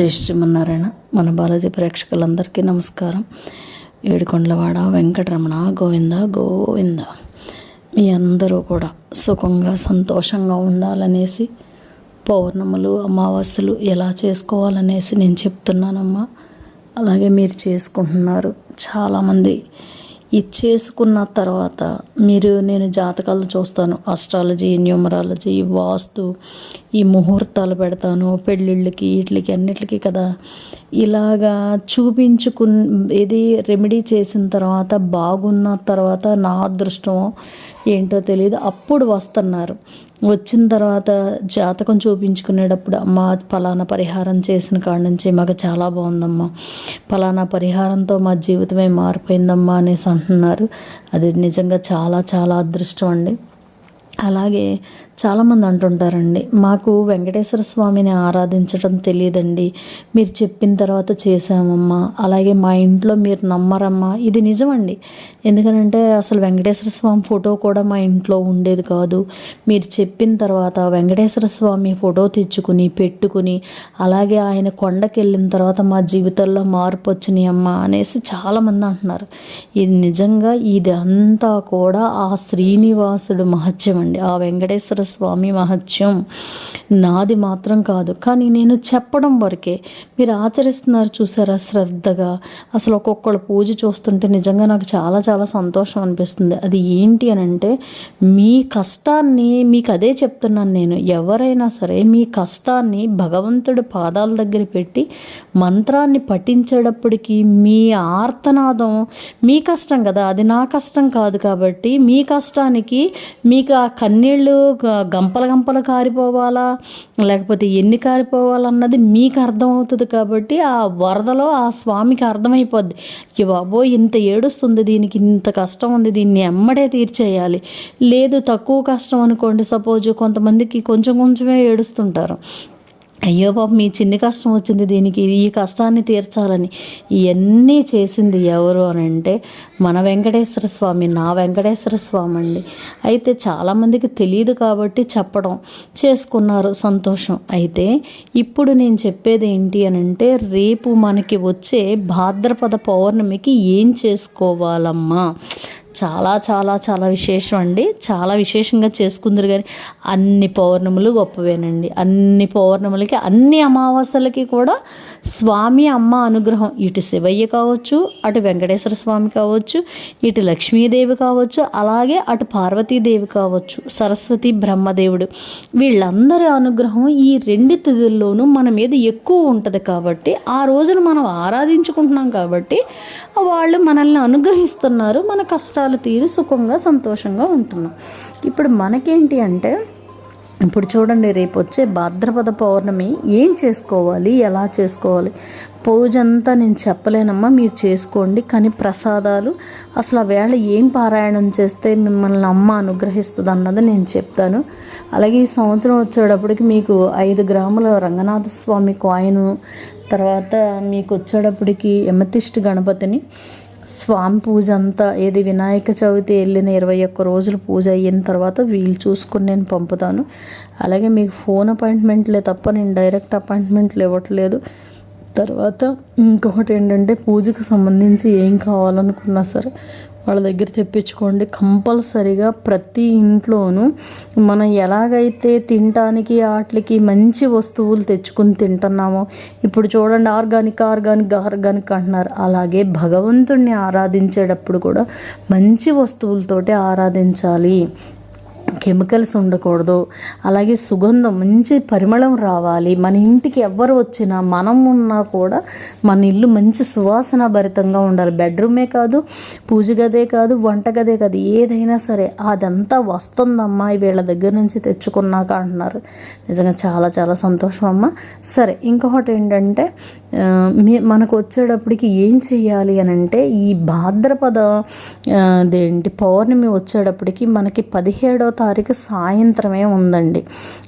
జై శ్రీమన్నారాయణ మన బాలాజీ ప్రేక్షకులందరికీ నమస్కారం. ఏడుకొండలవాడ వెంకటరమణ గోవింద గోవింద. మీ అందరూ కూడా సుఖంగా సంతోషంగా ఉండాలనేసి పౌర్ణములు అమావాస్యలు ఎలా చేసుకోవాలనేసి నేను చెప్తున్నానమ్మా. అలాగే మీరు చేసుకుంటున్నారు. చాలామంది ఇది చేసుకున్న తర్వాత మీరు నేను జాతకాలు చూస్తాను. అస్ట్రాలజీ న్యూమరాలజీ వాస్తు ఈ ముహూర్తాలు పెడతాను పెళ్ళిళ్ళకి వీటికి అన్నిటికీ కదా. ఇలాగా చూపించుకు ఇది రెమెడీ చేసిన తర్వాత బాగున్న తర్వాత నా అదృష్టం ఏంటో తెలియదు. అప్పుడు వస్తున్నారు. వచ్చిన తర్వాత జాతకం చూపించుకునేటప్పుడు అమ్మ ఫలానా పరిహారం చేసిన కాడ నుంచి మాకు చాలా బాగుందమ్మా. ఫలానా పరిహారంతో మా జీవితమే మారిపోయిందమ్మా అనేసి అంటున్నారు. అది నిజంగా చాలా చాలా అదృష్టం అండి. అలాగే చాలామంది అంటుంటారండి మాకు వెంకటేశ్వర స్వామిని ఆరాధించడం తెలియదండి మీరు చెప్పిన తర్వాత చేసామమ్మా అలాగే మా ఇంట్లో మీరు నమ్మరమ్మా. ఇది నిజమండి. ఎందుకంటే అసలు వెంకటేశ్వర స్వామి ఫోటో కూడా మా ఇంట్లో ఉండేది కాదు. మీరు చెప్పిన తర్వాత వెంకటేశ్వర స్వామి ఫోటో తెచ్చుకుని పెట్టుకుని అలాగే ఆయన కొండకి వెళ్ళిన తర్వాత మా జీవితంలో మార్పు వచ్చినాయి అమ్మా అనేసి చాలామంది అంటున్నారు. ఇది నిజంగా ఇది అంతా కూడా ఆ శ్రీనివాసుడు మహత్యం అండి ఆ వెంకటేశ్వర స్వామి మహత్యం నాది మాత్రం కాదు. కానీ నేను చెప్పడం వరకే మీరు ఆచరిస్తున్నారు చూసారా శ్రద్ధగా? అసలు ఒక్కొక్కళ్ళు పూజ చూస్తుంటే నిజంగా నాకు చాలా చాలా సంతోషం అనిపిస్తుంది. అది ఏంటి అని అంటే మీ కష్టాన్ని మీకు అదే చెప్తున్నాను నేను. ఎవరైనా సరే మీ కష్టాన్ని భగవంతుడి పాదాల దగ్గర పెట్టి మంత్రాన్ని పఠించేటప్పటికి మీ ఆర్తనాదం మీ కష్టం కదా. అది నా కష్టం కాదు కాబట్టి మీ కష్టానికి మీకు ఆ కన్నీళ్ళు గంపలు గంపల గంపలు కారిపోవాలా? లేకపోతే ఎన్ని కారిపోవాలన్నది మీకు అర్థమవుతుంది కాబట్టి ఆ వరదలో ఆ స్వామికి అర్థమైపోద్ది. "ఈ బాబో ఇంత ఏడుస్తుంది దీనికి ఇంత కష్టం ఉంది దీన్ని ఎమ్మడే తీర్చేయాలి. లేదు తక్కువ కష్టం అనుకోండి సపోజ్ కొంతమందికి కొంచెం కొంచెమే ఏడుస్తుంటారు. అయ్యో బాబు మీ చిన్ని కష్టం వచ్చింది దీనికి ఈ కష్టాన్ని తీర్చాలని. ఇవన్నీ చేసింది ఎవరు అని అంటే మన వెంకటేశ్వర స్వామి నా వెంకటేశ్వర స్వామి అండి. అయితే చాలామందికి తెలియదు కాబట్టి చెప్పడం చేసుకున్నారు సంతోషం. అయితే ఇప్పుడు నేను చెప్పేది ఏంటి అని అంటే రేపు మనకి వచ్చే భాద్రపద పౌర్ణమికి ఏం చేసుకోవాలమ్మా? చాలా చాలా చాలా విశేషం అండి. చాలా విశేషంగా చేసుకుందరు కానీ అన్ని పౌర్ణములు గొప్పవేనండి. అన్ని పౌర్ణములకి అన్ని అమావాస్యలకి కూడా స్వామి అమ్మ అనుగ్రహం. ఇటు శివయ్య కావచ్చు అటు వెంకటేశ్వర స్వామి కావచ్చు ఇటు లక్ష్మీదేవి కావచ్చు అలాగే అటు పార్వతీదేవి కావచ్చు సరస్వతి బ్రహ్మదేవుడు. వీళ్ళందరి అనుగ్రహం ఈ రెండు తిథుల్లోనూ మన మీద ఎక్కువ ఉంటుంది కాబట్టి ఆ రోజున మనం ఆరాధించుకుంటున్నాం కాబట్టి వాళ్ళు మనల్ని అనుగ్రహిస్తున్నారు మన కష్టాలు తీరి సుఖంగా సంతోషంగా ఉంటున్నాం. ఇప్పుడు మనకేంటి అంటే ఇప్పుడు చూడండి రేపు వచ్చే భాద్రపద పౌర్ణమి ఏం చేసుకోవాలి ఎలా చేసుకోవాలి? పూజ అంతా నేను చెప్పలేనమ్మా మీరు చేసుకోండి. కానీ ప్రసాదాలు అసలు ఆ వేళ ఏం పారాయణం చేస్తే మిమ్మల్ని అమ్మ అనుగ్రహిస్తుంది అన్నది నేను చెప్తాను. అలాగే ఈ సంవత్సరం వచ్చేటప్పటికి మీకు ఐదు గ్రాముల రంగనాథ స్వామి కాయిన్ తర్వాత మీకు వచ్చేటప్పటికి ఎమతిష్టి గణపతిని స్వామి పూజ అంతా ఏది వినాయక చవితి వెళ్ళిన ఇరవై ఒక్క రోజులు పూజ అయిన తర్వాత వీలు చూసుకొని నేను పంపుతాను. అలాగే మీకు ఫోన్ అపాయింట్మెంట్లే తప్ప నేను డైరెక్ట్ అపాయింట్మెంట్లు ఇవ్వట్లేదు. తర్వాత ఇంకొకటి ఏంటంటే పూజకు సంబంధించి ఏం కావాలనుకున్నా సరే వాళ్ళ దగ్గర తెప్పించుకోండి. కంపల్సరిగా ప్రతి ఇంట్లోనూ మనం ఎలాగైతే తినటానికి వాటికి మంచి వస్తువులు తెచ్చుకుని తింటున్నామో ఇప్పుడు చూడండి ఆర్గానిక్ ఆర్గానిక్ ఆర్గానిక్ అంటున్నారు. అలాగే భగవంతుణ్ణి ఆరాధించేటప్పుడు కూడా మంచి వస్తువులతోటి ఆరాధించాలి. కెమికల్స్ ఉండకూడదు. అలాగే సుగంధం మంచి పరిమళం రావాలి. మన ఇంటికి ఎవ్వరు వచ్చినా మనం ఉన్నా కూడా మన ఇల్లు మంచి సువాసన భరితంగా ఉండాలి. బెడ్రూమే కాదు పూజ గదే కాదు వంట గదే కాదు ఏదైనా సరే అదంతా వస్తుందమ్మా వీళ్ళ దగ్గర నుంచి తెచ్చుకున్నాక అంటున్నారు. నిజంగా చాలా చాలా సంతోషం అమ్మ. సరే ఇంకొకటి ఏంటంటే మనకు వచ్చేటప్పటికి ఏం చేయాలి అని అంటే ఈ భాద్రపద అదేంటి పౌర్ణమి వచ్చేటప్పటికి మనకి పదిహేడవ తారీఖు సాయంత్రమే ఉందండి.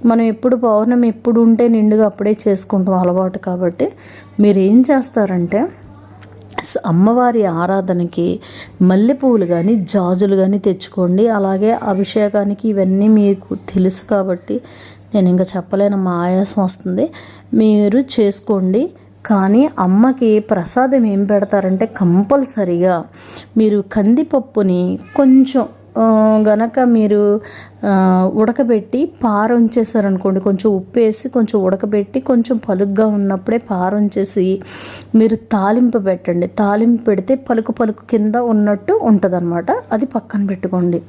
మనం ఎప్పుడు పౌర్ణమి ఎప్పుడు ఉంటే నిండుగా అప్పుడే చేసుకుంటాం అలవాటు కాబట్టి మీరు ఏం చేస్తారంటే అమ్మవారి ఆరాధనకి మల్లెపూలు కానీ జాజులు కానీ తెచ్చుకోండి. అలాగే అభిషేకానికి ఇవన్నీ మీకు తెలుసు కాబట్టి నేను ఇంకా చెప్పలేను మా ఆయాసం వస్తుంది. మీరు చేసుకోండి. కానీ అమ్మకి ప్రసాదం ఏం పెడతారంటే కంపల్సరిగా మీరు కందిపప్పుని కొంచెం గనక మీరు ఉడకబెట్టి పారు ఉంచేసారనుకోండి కొంచెం ఉప్పు వేసి కొంచెం ఉడకబెట్టి కొంచెం పలుగ్గా ఉన్నప్పుడే పారు ఉంచేసి మీరు తాలింపు పెట్టండి. తాలింపు పెడితే పలుకు పలుకు కింద ఉన్నట్టు ఉంటుంది అది పక్కన పెట్టుకోండి.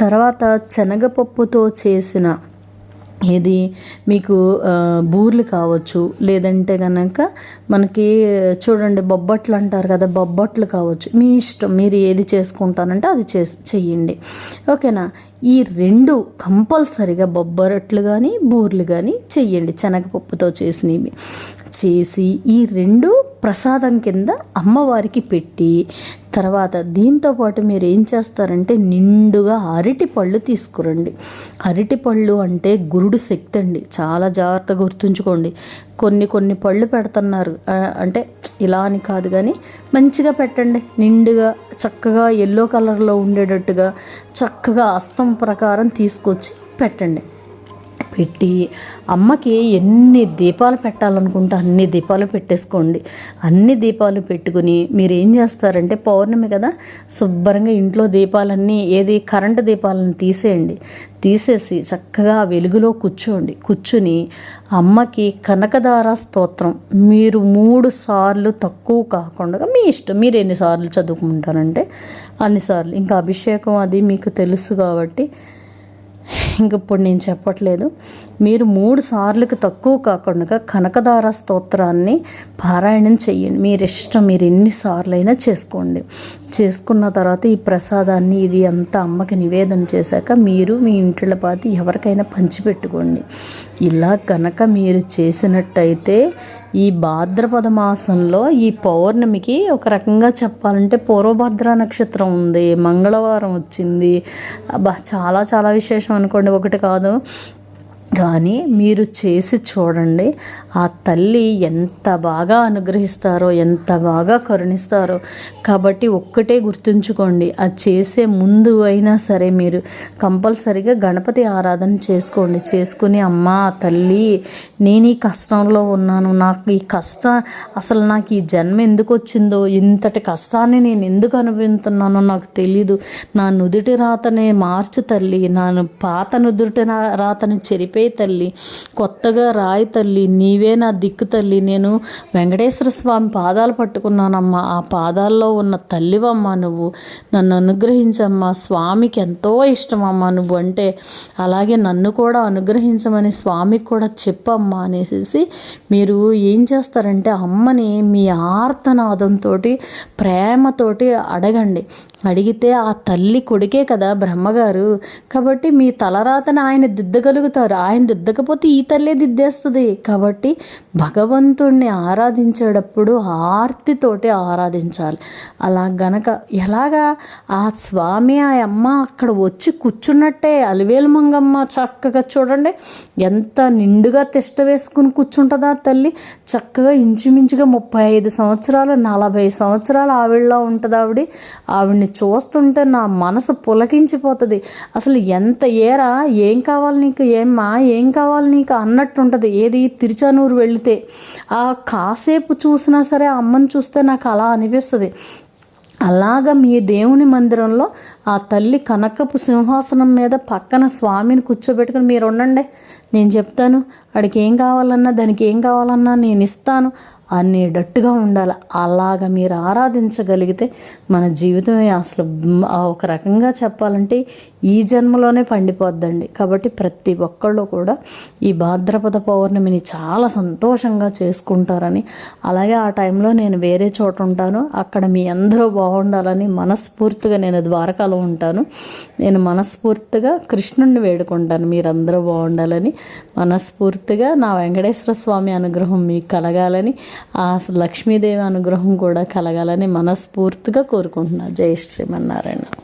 తర్వాత శనగపప్పుతో చేసిన ఇది మీకు బూర్లు కావచ్చు లేదంటే కనుక మనకి చూడండి బొబ్బట్లు అంటారు కదా బొబ్బట్లు కావచ్చు. మీ ఇష్టం మీరు ఏది చేసుకుంటానంటే అది చేసి చెయ్యండి. ఓకేనా? ఈ రెండు కంపల్సరిగా బొబ్బరట్లు కానీ బూర్లు కానీ చెయ్యండి శనగపప్పుతో చేసినవి. చేసి ఈ రెండు ప్రసాదం కింద అమ్మవారికి పెట్టి తర్వాత దీంతో పాటు మీరు ఏం చేస్తారంటే నిండుగా అరటి పళ్ళు తీసుకురండి. అరటి పళ్ళు అంటే గురుడు శక్తి అండి. చాలా జాగ్రత్తగా గుర్తుంచుకోండి. కొన్ని కొన్ని పళ్ళు పెడుతున్నారు. అంటే ఇలా అని కాదు కానీ మంచిగా పెట్టండి. నిండుగా చక్కగా ఎల్లో కలర్లో ఉండేటట్టుగా చక్కగా అస్తం ప్రకారం తీసుకొచ్చి పెట్టండి. పెట్టి అమ్మకి ఎన్ని దీపాలు పెట్టాలనుకుంటే అన్ని దీపాలు పెట్టేసుకోండి. అన్ని దీపాలు పెట్టుకుని మీరు ఏం చేస్తారంటే పౌర్ణమి కదా శుభ్రంగా ఇంట్లో దీపాలన్నీ ఏది కరెంటు దీపాలను తీసేయండి. తీసేసి చక్కగా వెలుగులో కూర్చోండి. కూర్చుని అమ్మకి కనకదార స్తోత్రం. మీరు మూడు సార్లు తక్కువ కాకుండా మీ ఇష్టం మీరు ఎన్నిసార్లు చదువుకుంటారంటే అన్నిసార్లు ఇంకా అభిషేకం అది మీకు తెలుసు కాబట్టి ఇప్పుడు నేను చెప్పట్లేదు. మీరు మూడు సార్లకు తక్కువ కాకుండా కనకదార స్తోత్రాన్ని పారాయణం చెయ్యండి మీరు ఇష్టం మీరు ఎన్నిసార్లు అయినా చేసుకోండి. చేసుకున్న తర్వాత ఈ ప్రసాదాన్ని ఇది అంతా అమ్మకి నివేదన చేశాక మీరు మీ ఇంటిలో పాతి ఎవరికైనా పంచిపెట్టుకోండి. ఇలా కనుక మీరు చేసినట్టయితే ఈ భాద్రపద మాసంలో ఈ పౌర్ణమికి ఒక రకంగా చెప్పాలంటే పూర్వభద్ర నక్షత్రం ఉంది మంగళవారం వచ్చింది. అబ్బా చాలా చాలా విశేషం అనుకోండి ఒకటి కాదు. కానీ మీరు చేసి చూడండి ఆ తల్లి ఎంత బాగా అనుగ్రహిస్తారో ఎంత బాగా కరుణిస్తారో. కాబట్టి ఒక్కటే గుర్తుంచుకోండి అది చేసే ముందు అయినా సరే మీరు కంపల్సరిగా గణపతి ఆరాధన చేసుకోండి. చేసుకుని అమ్మ తల్లి నేను ఈ కష్టంలో ఉన్నాను. నాకు ఈ కష్టం అసలు నాకు ఈ జన్మ ఎందుకు వచ్చిందో ఇంతటి కష్టాన్ని నేను ఎందుకు అనుభవిస్తున్నానో నాకు తెలీదు. నా నుదుటి రాతనే మార్చు తల్లి. నా పాత నుదుటి రాతను రాతని చెరిపే తల్లి కొత్తగా రాయి తల్లి నీవే నా దిక్కు తల్లి నేను వెంకటేశ్వర స్వామి పాదాలు పట్టుకున్నానమ్మా. ఆ పాదాల్లో ఉన్న తల్లివమ్మా నువ్వు. నన్ను అనుగ్రహించమ్మా. స్వామికి ఎంతో ఇష్టమమ్మా నువ్వు అంటే. అలాగే నన్ను కూడా అనుగ్రహించమని స్వామికి కూడా చెప్పమ్మా అనేసి మీరు ఏం చేస్తారంటే అమ్మని మీ ఆర్తనాదంతో ప్రేమతోటి అడగండి. అడిగితే ఆ తల్లి కొడుకే కదా బ్రహ్మగారు. కాబట్టి మీ తలరాతను ఆయన దిద్దగలుగుతారు. ఆయన దిద్దకపోతే ఈ తల్లే దిద్దేస్తుంది. కాబట్టి భగవంతుణ్ణి ఆరాధించేటప్పుడు ఆర్తితోటి ఆరాధించాలి. అలా గనక ఎలాగా ఆ స్వామి ఆ అమ్మ అక్కడ వచ్చి కూర్చున్నట్టే అలివేలు మంగమ్మ చక్కగా చూడండి. ఎంత నిండుగా తిష్ట వేసుకుని కూర్చుంటుందా తల్లి. చక్కగా ఇంచుమించుగా ముప్పై ఐదు సంవత్సరాలు నలభై సంవత్సరాలు ఆవిడలో ఉంటుంది ఆవిడ. ఆవిడని చూస్తుంటే నా మనసు పులకించిపోతుంది. అసలు ఎంత ఏరా ఏం కావాలి నీకు ఏమ్మా ఏం కావాలి నీకు అన్నట్టు ఉంటుంది ఏది తిరుచానూరు వెళితే. ఆ కాసేపు చూసినా సరే అమ్మని చూస్తే నాకు అలా అనిపిస్తుంది. అలాగ మీ దేవుని మందిరంలో ఆ తల్లి కనకపు సింహాసనం మీద పక్కన స్వామిని కూర్చోబెట్టుకుని మీరు ఉండండి. నేను చెప్తాను వాడికి ఏం కావాలన్నా దానికి ఏం కావాలన్నా నేను ఇస్తాను. అనేటట్టుగా ఉండాలి. అలాగ మీరు ఆరాధించగలిగితే మన జీవితమే అసలు ఒక రకంగా చెప్పాలంటే ఈ జన్మలోనే పండిపోద్దండి. కాబట్టి ప్రతి ఒక్కళ్ళు కూడా ఈ భాద్రపద పౌర్ణమిని చాలా సంతోషంగా చేసుకుంటారని అలాగే ఆ టైంలో నేను వేరే చోట ఉంటాను. అక్కడ మీ అందరూ బాగుండాలని మనస్ఫూర్తిగా నేను ద్వారకాలో ఉంటాను. నేను మనస్ఫూర్తిగా కృష్ణుణ్ణి వేడుకుంటాను. మీరందరూ బాగుండాలని మనస్ఫూర్తిగా నా వెంకటేశ్వర స్వామి అనుగ్రహం మీకు కలగాలని ఆ లక్ష్మీదేవి అనుగ్రహం కూడా కలగాలని మనస్ఫూర్తిగా కోరుకుంటున్నాను జై శ్రీమన్నారాయణ.